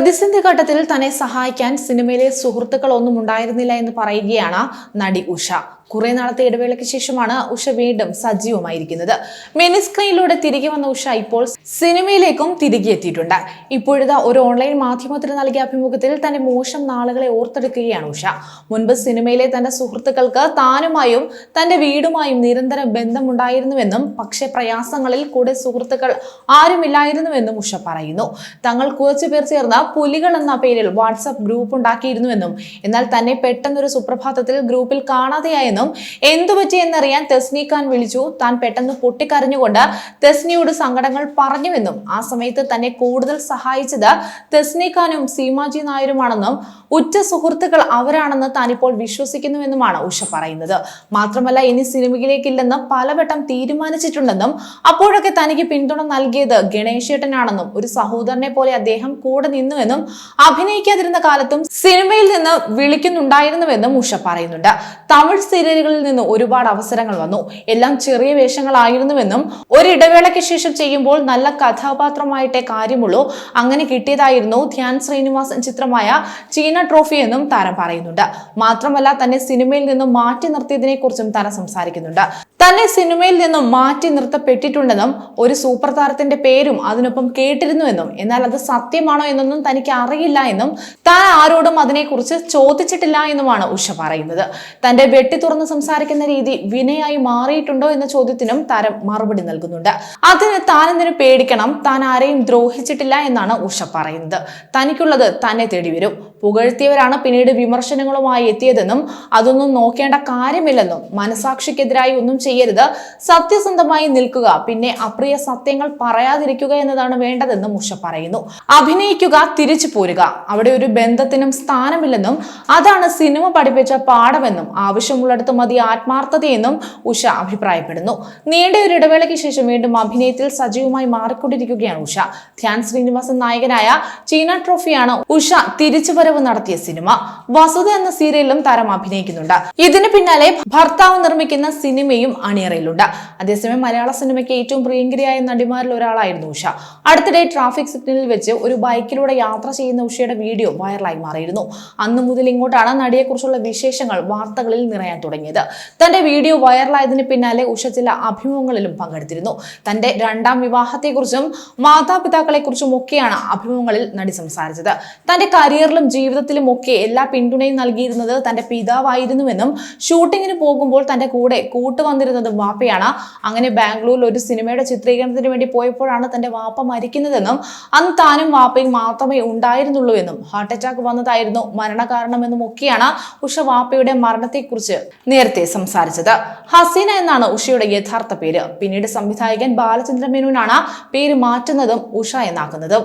പ്രതിസന്ധി ഘട്ടത്തിൽ തന്നെ സഹായിക്കാൻ സിനിമയിലെ സുഹൃത്തുക്കളൊന്നും ഉണ്ടായിരുന്നില്ല എന്ന് പറയുകയാണ് നടി ഉഷ. കുറെ നാളത്തെ ഇടവേളയ്ക്ക് ശേഷമാണ് ഉഷ വീണ്ടും സജീവമായിരിക്കുന്നത്. മിനി സ്ക്രീനിലൂടെ തിരികെ വന്ന ഉഷ ഇപ്പോൾ സിനിമയിലേക്കും തിരികെ എത്തിയിട്ടുണ്ട്. ഇപ്പോഴത്തെ ഒരു ഓൺലൈൻ മാധ്യമത്തിന് നൽകിയ അഭിമുഖത്തിൽ തന്റെ മോശം നാളുകളെ ഓർത്തെടുക്കുകയാണ് ഉഷ. മുൻപ് സിനിമയിലെ തന്റെ സുഹൃത്തുക്കൾക്ക് താനുമായും തന്റെ വീടുമായും നിരന്തര ബന്ധമുണ്ടായിരുന്നുവെന്നും പക്ഷെ പ്രയാസങ്ങളിൽ കൂടെ സുഹൃത്തുക്കൾ ആരുമില്ലായിരുന്നുവെന്നും ഉഷ പറയുന്നു. തങ്ങൾ കുറച്ചു പേർ ചേർന്ന് പുലികൾ എന്ന പേരിൽ വാട്സപ്പ് ഗ്രൂപ്പ് ഉണ്ടാക്കിയിരുന്നുവെന്നും എന്നാൽ തന്നെ പെട്ടെന്നൊരു സുപ്രഭാതത്തിൽ ഗ്രൂപ്പിൽ കാണാതെയായെന്നും എന്തു പറ്റിയെന്നറിയാൻ തെസ്നി ഖാൻ വിളിച്ചു. താൻ പെട്ടെന്ന് പൊട്ടിക്കരഞ്ഞുകൊണ്ട് തെസ്നിയോട് സങ്കടങ്ങൾ പറഞ്ഞുവെന്നും ആ സമയത്ത് തന്നെ കൂടുതൽ സഹായിച്ചത് തെസ്നി ഖാനും സീമാജി നായരുമാണെന്നും ഉറ്റ സുഹൃത്തുക്കൾ അവരാണെന്ന് താനിപ്പോൾ വിശ്വസിക്കുന്നുവെന്നുമാണ് ഉഷ പറയുന്നത്. മാത്രമല്ല ഇനി സിനിമയിലേക്കില്ലെന്ന് പലവട്ടം തീരുമാനിച്ചിട്ടുണ്ടെന്നും അപ്പോഴൊക്കെ തനിക്ക് പിന്തുണ നൽകിയത് ഗണേശേട്ടനാണെന്നും ഒരു സഹോദരനെ പോലെ അദ്ദേഹം കൂടെ നിന്നുവെന്നും അഭിനയിക്കാതിരുന്ന കാലത്തും സിനിമയിൽ നിന്ന് വിളിക്കുന്നുണ്ടായിരുന്നുവെന്നും ഉഷ പറയുന്നുണ്ട്. തമിഴ് സീരിയലുകളിൽ നിന്ന് ഒരുപാട് അവസരങ്ങൾ വന്നു. എല്ലാം ചെറിയ വേഷങ്ങളായിരുന്നുവെന്നും ഒരിടവേളയ്ക്ക് ശേഷം ചെയ്യുമ്പോൾ നല്ല കഥാപാത്രമായിട്ടേ കാര്യമുള്ളൂ. അങ്ങനെ കിട്ടിയതായിരുന്നു ധ്യാൻ ശ്രീനിവാസൻ ചിത്രമായ ചീന ട്രോഫി എന്നും താരം പറയുന്നുണ്ട്. മാത്രമല്ല തന്നെ സിനിമയിൽ നിന്നും മാറ്റി നിർത്തിയതിനെ കുറിച്ചും താരം സംസാരിക്കുന്നുണ്ട്. തന്നെ സിനിമയിൽ നിന്നും മാറ്റി നിർത്തപ്പെട്ടിട്ടുണ്ടെന്നും ഒരു സൂപ്പർ താരത്തിന്റെ പേരും അതിനൊപ്പം കേട്ടിരുന്നുവെന്നും എന്നാൽ അത് സത്യമാണോ എന്നൊന്നും തനിക്ക് അറിയില്ല എന്നും താൻ ആരോടും അതിനെക്കുറിച്ച് ചോദിച്ചിട്ടില്ല എന്നുമാണ് ഉഷ പറയുന്നത്. തന്റെ വെട്ടി തുറന്ന് സംസാരിക്കുന്ന രീതി വിനയായി മാറിയിട്ടുണ്ടോ എന്ന ചോദ്യത്തിനും താരം മറുപടി നൽകുന്നുണ്ട്. അതിന് താൻ എന്തിനു പേടിക്കണം? താൻ ആരെയും ദ്രോഹിച്ചിട്ടില്ല എന്നാണ് ഉഷ പറയുന്നത്. തനിക്കുള്ളത് തന്നെ തേടി വരും പുകഴ്ത്തിയവരാണ് പിന്നീട് വിമർശനങ്ങളുമായി എത്തിയതെന്നും അതൊന്നും നോക്കേണ്ട കാര്യമില്ലെന്നും മനസാക്ഷിക്കെതിരായി ഒന്നും ചെയ്യരുത് സത്യസന്ധമായി നിൽക്കുക പിന്നെ അപ്രിയ സത്യങ്ങൾ പറയാതിരിക്കുക എന്നതാണ് വേണ്ടതെന്നും ഉഷ പറയുന്നു. അഭിനയിക്കുക തിരിച്ചു പോരുക. അവിടെ ഒരു ബന്ധത്തിനും സ്ഥാനമില്ലെന്നും അതാണ് സിനിമ പഠിപ്പിച്ച പാഠമെന്നും ആവശ്യമുള്ളിടത്ത് മതി ആത്മാർത്ഥതയെന്നും ഉഷ അഭിപ്രായപ്പെടുന്നു. നീണ്ട ഒരു ഇടവേളയ്ക്ക് ശേഷം വീണ്ടും അഭിനയത്തിൽ സജീവമായി മാറിക്കൊണ്ടിരിക്കുകയാണ് ഉഷ. ധ്യാൻ ശ്രീനിവാസൻ നായകനായ ചീന ട്രോഫിയാണ് ഉഷ തിരിച്ചുവരവ് നടത്തിയ സിനിമ വസുത എന്ന സീരിയലിലും താരം അഭിനയിക്കുന്നുണ്ട്. ഇതിന് പിന്നാലെ ഭർത്താവ് നിർമ്മിക്കുന്ന സിനിമയും അണിയറയിലുണ്ട്. അതേസമയം മലയാള സിനിമയ്ക്ക് ഏറ്റവും പ്രിയങ്കരിയായ നടിമാരിൽ ഒരാളായിരുന്നു ഉഷ. അടുത്തിടെ ട്രാഫിക് സിഗ്നലിൽ വെച്ച് ഒരു ബൈക്കിലൂടെ യാത്ര ചെയ്യുന്ന ഉഷയുടെ വീഡിയോ വൈറലായി മാറിയിരുന്നു. അന്ന് മുതൽ ഇങ്ങോട്ടാണ് നടിയെക്കുറിച്ചുള്ള വിശേഷങ്ങൾ വാർത്തകളിൽ നിറയാൻ തുടങ്ങിയത്. തന്റെ വീഡിയോ വൈറലായതിന് പിന്നാലെ ഉഷ ചില അഭിമുഖങ്ങളിലും പങ്കെടുത്തിരുന്നു. തന്റെ രണ്ടാം വിവാഹത്തെക്കുറിച്ചും മാതാപിതാക്കളെക്കുറിച്ചും ഒക്കെയാണ് അഭിമുഖങ്ങളിൽ നടി സംസാരിച്ചത്. തന്റെ കരിയറിലും ജീവിതത്തിലും ഒക്കെ എല്ലാ പിന്തുണയും നൽകിയിരുന്നത് തന്റെ പിതാവായിരുന്നുവെന്നും ഷൂട്ടിങ്ങിന് പോകുമ്പോൾ തന്റെ കൂടെ കൂട്ടുവന്നിരുന്നത് വാപ്പയാണ്. അങ്ങനെ ബാംഗ്ലൂരിൽ ഒരു സിനിമയുടെ ചിത്രീകരണത്തിന് വേണ്ടി പോയപ്പോഴാണ് തന്റെ വാപ്പ മരിക്കുന്നതെന്നും അന്ന് താനും വാപ്പയും മാത്രമേ ഉണ്ടായിരുന്നുള്ളൂ എന്നും ഹാർട്ട് അറ്റാക്ക് വന്നതായിരുന്നു മരണകാരണമെന്നും ഒക്കെയാണ് ഉഷ വാപ്പയുടെ മരണത്തെക്കുറിച്ച് നേരത്തെ സംസാരിച്ചത്. ഹസീന എന്നാണ് ഉഷയുടെ യഥാർത്ഥ പേര്. പിന്നീട് സംവിധായകൻ ബാലചന്ദ്ര മേനോനാണ് പേര് മാറ്റുന്നതും ഉഷ എന്നാക്കുന്നതും.